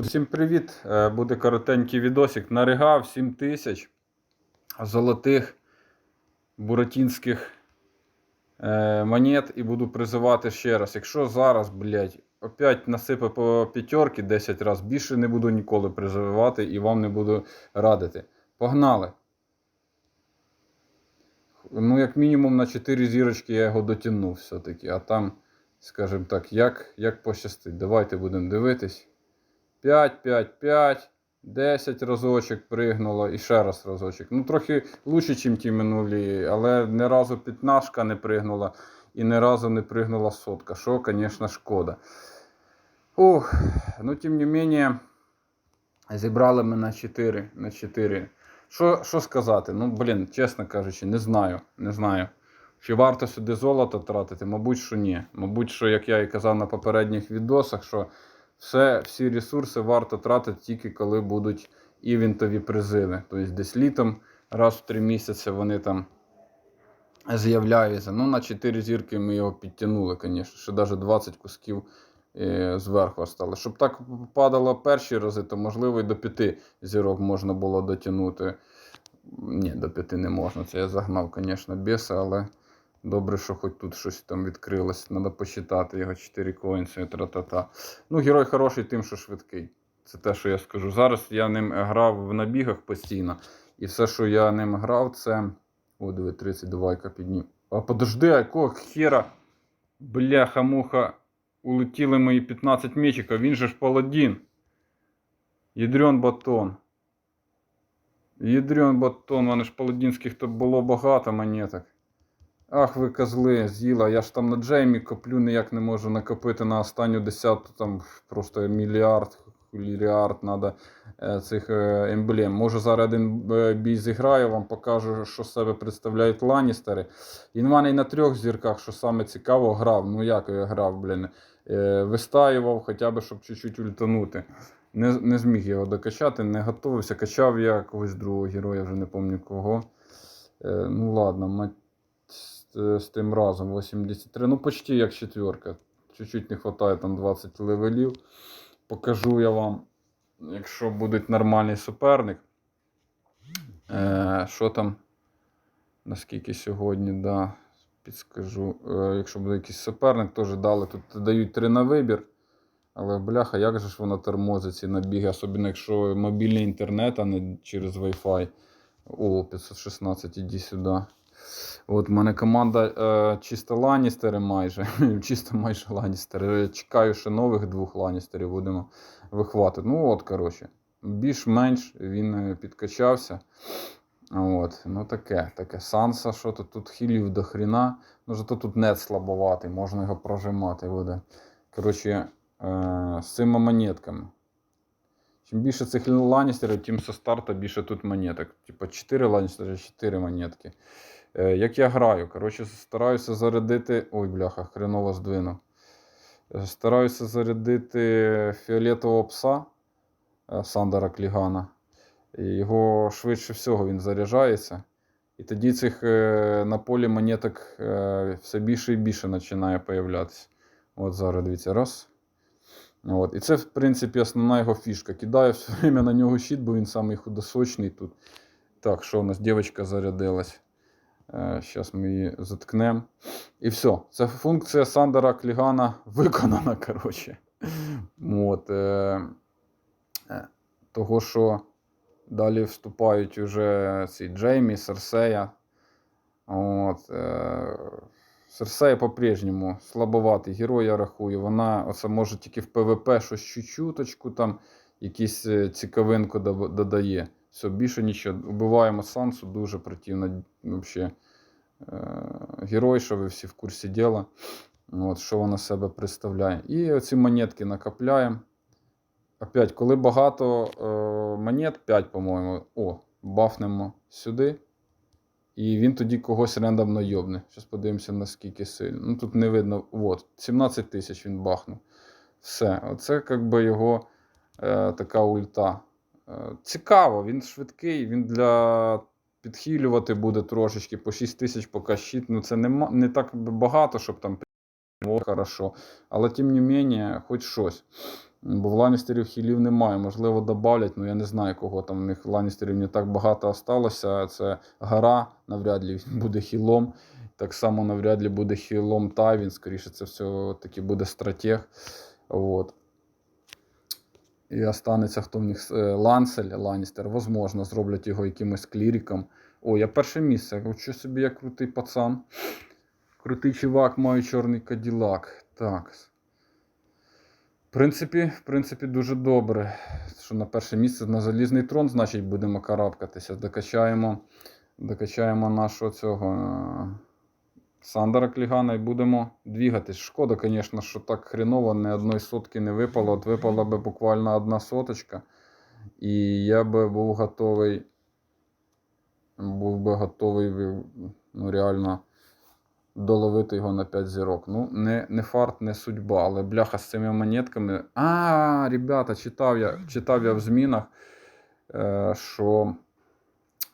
Всім привіт! Е, Буде коротенький відосик. Наригав 7 тисяч золотих буратінських е, монет і буду призивати ще раз. Якщо зараз, блядь, опять насипе по п'ятерки 10 разів, більше не буду ніколи призивати і вам не буду радити. Погнали! Ну, як мінімум на 4 зірочки я його дотягнув все-таки, а там, скажімо так, як, як пощастить. Давайте будемо дивитись. 5, 5, 5, 10 разочок пригнуло і ще раз разочок. Ну, трохи лучше, ніж ті минулі, але ні разу п'ятнашка не пригнула і ні разу не пригнула сотка, що, звісно, шкода. Ух, ну, тим не менше, зібрали ми на 4. На 4. Що, що сказати? Ну, блін, чесно кажучи, не знаю. Не знаю. Чи варто сюди золото тратити? Мабуть, що ні. Мабуть, що, як я і казав на попередніх відосах, що все, всі ресурси варто тратити тільки коли будуть івентові призиви. Тобто десь літом, раз в три місяці вони там з'являються. Ну, на 4 зірки ми його підтягнули, звісно. Ще навіть 20 кусків е, зверху осталось. Щоб так падало перші рази, то можливо і до 5 зірок можна було дотягнути. Ні, до 5 не можна. Це я загнав, звісно, біса, але. Добре, що хоч тут щось там відкрилось. Треба посчитати його 4 коїнси, тра-та-та. Ну, герой хороший тим, що швидкий. Це те, що я скажу. Зараз я ним грав в набігах постійно. І все, що я ним грав, це. О, диви, 32 піднів. А подожди, а якого хера? Бляха-муха. Улетіли мої 15 мечиків, він же ж паладін. Ядрен батон. Ядрен батон, мене ж паладінських то було багато монеток. Ах, ви козли, з'їла. Я ж там на Джеймі коплю, ніяк не можу накопити на останню десяту, там просто мільярд, мільярд треба цих е, емблем. Може зараз один е, бій зіграю, вам покажу, що себе представляють ланістери. Він мене на трьох зірках, що саме цікаво, грав. Ну як я грав, блін. Е, Вистаював, хоча б, щоб чуть-чуть ультанути. Не, не зміг його докачати, не готувався. Качав я когось другого героя, вже не пам'ятаю кого. Е, ну ладно, мать з, з тим разом 83. Ну, почти як четверка. Чуть-чуть не вистачає там 20 левелів. Покажу я вам, якщо буде нормальний суперник. Е, Що там? Наскільки сьогодні, да, підскажу. Е, якщо буде якийсь суперник, теж дали. Тут дають 3 на вибір. Але бляха, як же ж воно тормозить ці набіги, особливо якщо мобільний інтернет, а не через Wi-Fi. О, 516, іди сюди. От у мене команда е, чисто Ланістери майже. чисто майже Ланістери. Чекаю ще нових двох Ланістерів будемо вихватити. Ну от, коротше, більш-менш він е, підкачався. От, ну таке, таке. Санса, що тут тут хілів до хріна. Ну, зато тут нет слабоватий, можна його прожимати буде. Коротше, е, з цими монетками. Чим більше цих ланістерів, тим со старта більше тут монеток. Типа 4 ланістери, 4 монетки. Е, як я граю, коротше, стараюся зарядити. Ой, бляха, хреново здвинув. Е, Стараюся зарядити фіолетового пса е, Сандера Клігана. Його швидше всього він заряджається. І тоді цих е, на полі монеток все більше і більше починає появлятися. От зараз дивіться, раз. От. І це, в принципі, основна його фішка. Кидаю все время на нього щит, бо він самий худосочний тут. Так, що у нас дівчинка зарядилась. Зараз ми її заткнемо. І все. Це функція Сандера Клігана виконана. коротше. От, е, е, Того, що далі вступають уже ці Джеймі, Серсея. От, е, Серсея по-прежньому слабоватий герой, я рахую. Вона оце може тільки в ПВП щось чуть-чуточку там, якісь е, цікавинку додає. Все, більше нічого. Убиваємо Сансу, дуже противно. Вообще. Е, Герой, що ви всі в курсі діла. От, що вона себе представляє. І оці монетки накопляємо. Опять, коли багато е, монет, 5, по-моєму, о, бафнемо сюди. І він тоді когось рандомно йобне. Зараз подивимося, наскільки сильно. Ну тут не видно. От, 17 тисяч він бахнув. Все. Оце як би його е, така ульта. Е, цікаво, він швидкий, він для підхилювати буде трошечки по 6 тисяч поки щит. Ну це не, не так багато, щоб там хорошо. Але тим не менше, хоч щось. Бо в Ланністерів хілів немає. Можливо, добавлять, ну я не знаю, кого там. У них Ланністерів не так багато осталося. Це гора, навряд ли буде хілом. Так само навряд ли буде хілом Тайвін. Скоріше, це все таки буде стратег. От. І останеться хто в них е, Лансель, Ланністер. Возможно, зроблять його якимось кліріком. О, я перше місце. Що собі я крутий пацан. Крутий чувак, маю чорний каділак. Так. В принципі, в принципі, дуже добре. Що на перше місце на залізний трон, значить, будемо карабкатися. Докачаємо, докачаємо нашого цього е, Сандера Клігана і будемо двігатись. Шкода, звісно, що так хреново, ні одної сотки не випало. От випала би буквально одна соточка. І я би був готовий. Був би готовий ну, реально доловити його на 5 зірок. Ну, не, не фарт, не судьба, але бляха з цими монетками. А, ребята, читав я, читав я в змінах, е, що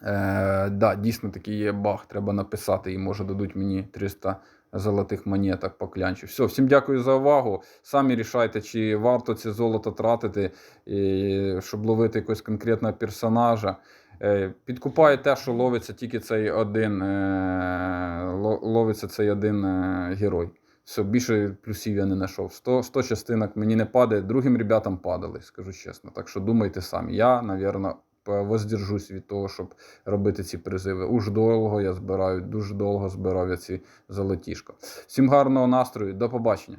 е, да, дійсно такий є баг. Треба написати, і може дадуть мені 300 золотих монеток по клянчу. Все, всім дякую за увагу. Самі рішайте, чи варто це золото тратити, і, щоб ловити якогось конкретного персонажа. Е, Підкупає те, що ловиться тільки цей один, е, ловиться цей один е, герой. Все, більше плюсів я не знайшов. 100, 100 частинок мені не падає, другим ребятам падали, скажу чесно. Так що думайте самі. Я, напевно, воздержусь від того, щоб робити ці призиви. Уж довго я збираю, дуже довго збирав я ці золотішко. Всім гарного настрою, до побачення.